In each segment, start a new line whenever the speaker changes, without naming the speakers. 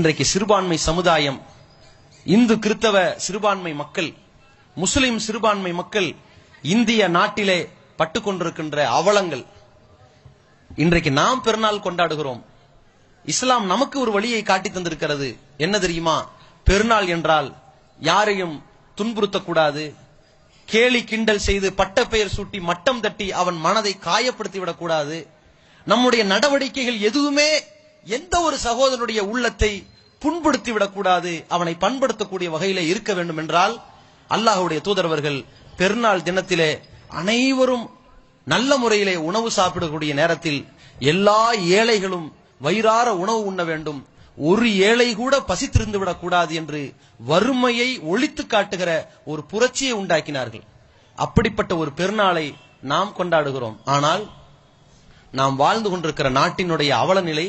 இன்றைக்கு சிறுபான்மை சமுதாயம் இந்து கிறித்தவ சிறுபான்மை மக்கள் முஸ்லிம் சிறுபான்மை மக்கள் இந்திய நாட்டிலே பட்டுக்கொண்டிருக்கின்ற அவலங்கள். இன்றைக்கு நாம் பெருநாள் கொண்டாடுகிறோம். இஸ்லாம் நமக்கு ஒரு வழியை காட்டி தந்திருக்கிறது. என்ன தெரியுமா? பெருநாள் என்றால் யாரையும் துன்புறுத்தக்கூடாது. கேலி கிண்டல் செய்து பட்டப்பெயர் சூட்டி மட்டம் தட்டி அவன் மனதை காயப்படுத்தி விடக்கூடாது நம்முடைய நடவடிக்கைகள் எதுவுமே எந்த ஒரு சகோதரனுடைய உள்ளத்தை புண்படுத்தி விடக்கூடாது அவனை பண்படுத்தக்கூடிய வகையிலே இருக்க வேண்டும் என்றால் அல்லாஹுடைய தூதரவர்கள் பெருநாள் தினத்திலே அனைவரும் நல்ல முறையிலே உணவு சாப்பிடக்கூடிய நேரத்தில் எல்லா ஏழைகளும் வயிறார உணவு உண்ண வேண்டும். ஒரு ஏழை கூட பசித்திருந்து விடக்கூடாது என்று வறுமையை ஒழித்து காட்டுகிற ஒரு புரட்சியை உண்டாக்கினார்கள். அப்படிப்பட்ட ஒரு பெருநாளை நாம் கொண்டாடுகிறோம். ஆனால் நாம் வாழ்ந்து கொண்டிருக்கிற நாட்டினுடைய அவலநிலை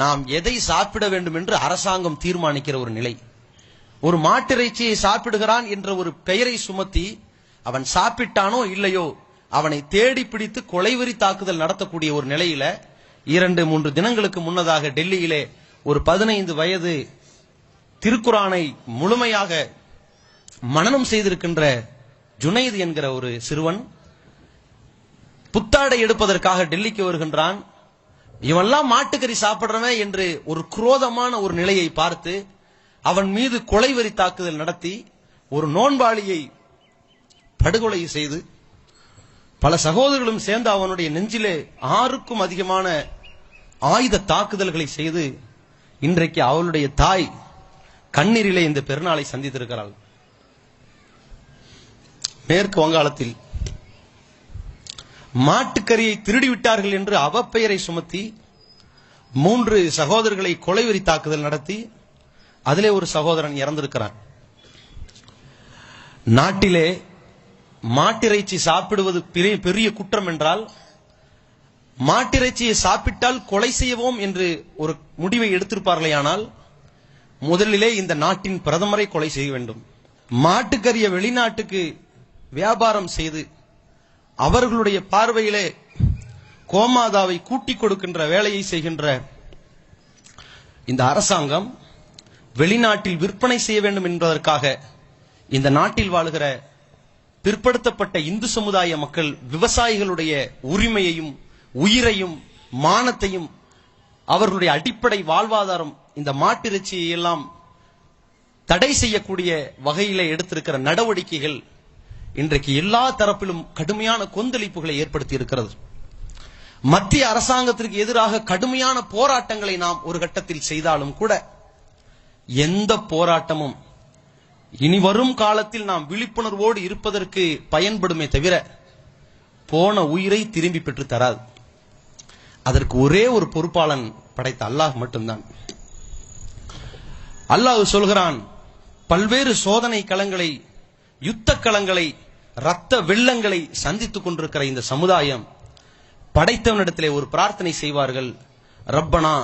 நாம் எதை சாப்பிட வேண்டும் என்று அரசாங்கம் தீர்மானிக்கிற ஒரு நிலை. ஒரு மாட்டிறைச்சியை சாப்பிடுகிறான் என்ற ஒரு பெயரை சுமத்தி அவன் சாப்பிட்டானோ இல்லையோ அவனை தேடி பிடித்து கொலைவெறி தாக்குதல் நடத்தக்கூடிய ஒரு நிலையில இரண்டு மூன்று தினங்களுக்கு முன்னதாக டெல்லியிலே ஒரு பதினைந்து வயது திருக்குரானை முழுமையாக மனனம் செய்திருக்கின்ற ஜுனைது என்கிற ஒரு சிறுவன் புத்தாடை எடுப்பதற்காக டெல்லிக்கு வருகின்றான். இவன்லாம் மாட்டுக்கறி சாப்பிடுறவன் என்று ஒரு குரோதமான ஒரு நிலையை பார்த்து அவன் மீது கொலை வரி தாக்குதல் நடத்தி ஒரு நோன்பாளியை படுகொலை செய்து பல சகோதரர்களும் சேர்ந்து அவனுடைய நெஞ்சிலே ஆறுக்கும் அதிகமான ஆயுத தாக்குதல்களை செய்து இன்றைக்கு அவளுடைய தாய் கண்ணீரிலே இந்த பெருநாளை சந்தித்திருக்கிறாள். மேற்கு வங்காளத்தில் மாட்டுக்கறியை திருடி விட்டார்கள் என்று அவப்பெயரை சுமத்தி மூன்று சகோதரர்களை கொலைவெறி தாக்குதல் நடத்தி அதிலே ஒரு சகோதரன் இறந்திருக்கிறான். நாட்டிலே மாட்டிறைச்சி சாப்பிடுவது பெரிய பெரிய குற்றம் என்றால் மாட்டிறைச்சியை சாப்பிட்டால் கொலை செய்வோம் என்று ஒரு முடிவை எடுத்திருப்பார்களே ஆனால் முதலிலே இந்த நாட்டின் பிரதமரை கொலை செய்ய வேண்டும். மாட்டுக்கறிய வெளிநாட்டுக்கு வியாபாரம் செய்து அவர்களுடைய பார்வையிலே கோமாதாவை கூட்டிக் கொடுக்கின்ற வேலையை செய்கின்ற இந்த அரசாங்கம் வெளிநாட்டில் விற்பனை செய்ய வேண்டும் என்பதற்காக இந்த நாட்டில் வாழுகிற பிற்படுத்தப்பட்ட இந்து சமுதாய மக்கள் விவசாயிகளுடைய உரிமையையும் உயிரையும் மானத்தையும் அவர்களுடைய அடிப்படை வாழ்வாதாரம் இந்த மாட்டிறைச்சியை எல்லாம் தடை செய்யக்கூடிய வகையிலே எடுத்திருக்கிற நடவடிக்கைகள் இன்றைக்கு எல்லா தரப்பிலும் கடுமையான கொந்தளிப்புகளை ஏற்படுத்தி இருக்கிறது மத்திய அரசாங்கத்திற்கு எதிராக கடுமையான போராட்டங்களை நாம் ஒரு கட்டத்தில் செய்தாலும் கூட எந்த போராட்டமும் இனி வரும் காலத்தில் நாம் விழிப்புணர்வோடு இருப்பதற்கு பயன்படுமே தவிர போன உயிரை திரும்பி பெற்று தராது. அதற்கு ஒரே ஒரு பொறுப்பாளன் படைத்த அல்லாஹ் மட்டும்தான். அல்லாஹ் சொல்கிறான் பல்வேறு சோதனை களங்களை யுத்த களங்களை ரத்த வெள்ளங்களை சந்தித்துக் கொண்டிருக்கிற இந்த சமுதாயம் படைத்தவனிடத்திலே ஒரு பிரார்த்தனை செய்வார்கள். ரப்பனா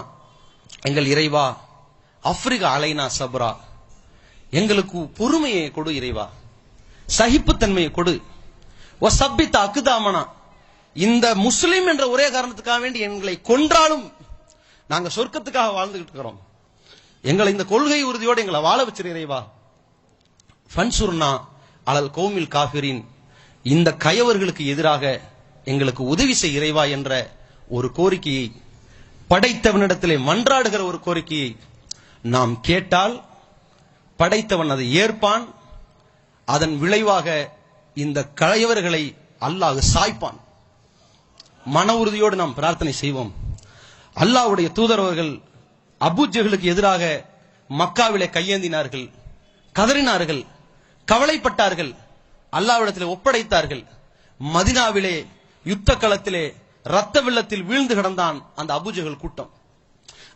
எங்கள் இறைவா அப்ரிகா அலைனா சப்ரா எங்களுக்கு பொறுமையை கொடு இறைவா சகிப்புத்தன்மையை கொடு. ஓ சப்பித்த அக்குதாமனா இந்த முஸ்லிம் என்ற ஒரே காரணத்துக்காக வேண்டி எங்களை கொன்றாலும் நாங்க சொர்க்கத்துக்காக வாழ்ந்துகிட்டு இருக்கிறோம். எங்களை இந்த கொள்கை உறுதியோடு எங்களை வாழ வச்சிரு இறைவா. ஃபன்சுர்னா அலல் கோமில் காபிரின் இந்த கயவர்களுக்கு எதிராக எங்களுக்கு உதவி செய் இறைவா என்ற ஒரு கோரிக்கையை படைத்தவனிடத்திலே மன்றாடுகிற ஒரு கோரிக்கையை நாம் கேட்டால் படைத்தவன் அதை ஏற்பான் அதன் விளைவாக இந்த கலையவர்களை அல்லாஹ் சாய்ப்பான். மன உறுதியோடு நாம் பிரார்த்தனை செய்வோம். அல்லாஹ்வுடைய தூதரவர்கள் அபூஜர்களுக்கு எதிராக மக்காவிலே கையேந்தினார்கள் கதறினார்கள். கவலைப்பட்டார்கள். அல்லாவிடத்தில் ஒப்படைத்தார்கள். மதினாவிலே யுத்த களத்திலே ரத்த வெள்ளத்தில் வீழ்ந்து கிடந்தான் அந்த அபுஜகல் கூட்டம்.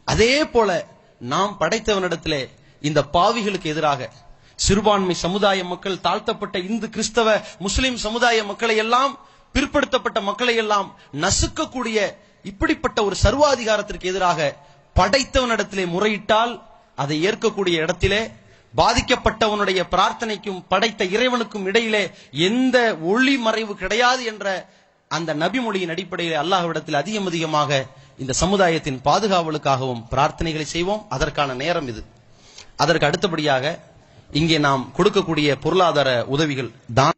அதே போல நாம் படைத்தவனிடத்திலே இந்த பாவிகளுக்கு எதிராக சிறுபான்மை சமுதாய மக்கள் தாழ்த்தப்பட்ட இந்து கிறிஸ்தவ முஸ்லிம் சமுதாய மக்களை எல்லாம் பிற்படுத்தப்பட்ட மக்களை எல்லாம் நசுக்கக்கூடிய இப்படிப்பட்ட ஒரு சர்வாதிகாரத்திற்கு எதிராக படைத்தவனிடத்திலே முறையிட்டால் அதை ஏற்கக்கூடிய இடத்திலே பாதிக்கப்பட்டவனுடைய பிரார்த்தனைக்கும் படைத்த இறைவனுக்கும் இடையிலே எந்த ஒளி மறைவு கிடையாது என்ற அந்த நபிமொழியின் அடிப்படையில் அல்லாஹ்விடத்தில் அதிகம் அதிகமாக இந்த சமுதாயத்தின் பாதுகாவலுக்காகவும் பிரார்த்தனைகளை செய்வோம். அதற்கான நேரம் இது. அதற்கு அடுத்தபடியாக இங்கே நாம் கொடுக்கக்கூடிய பொருளாதார உதவிகள் தான்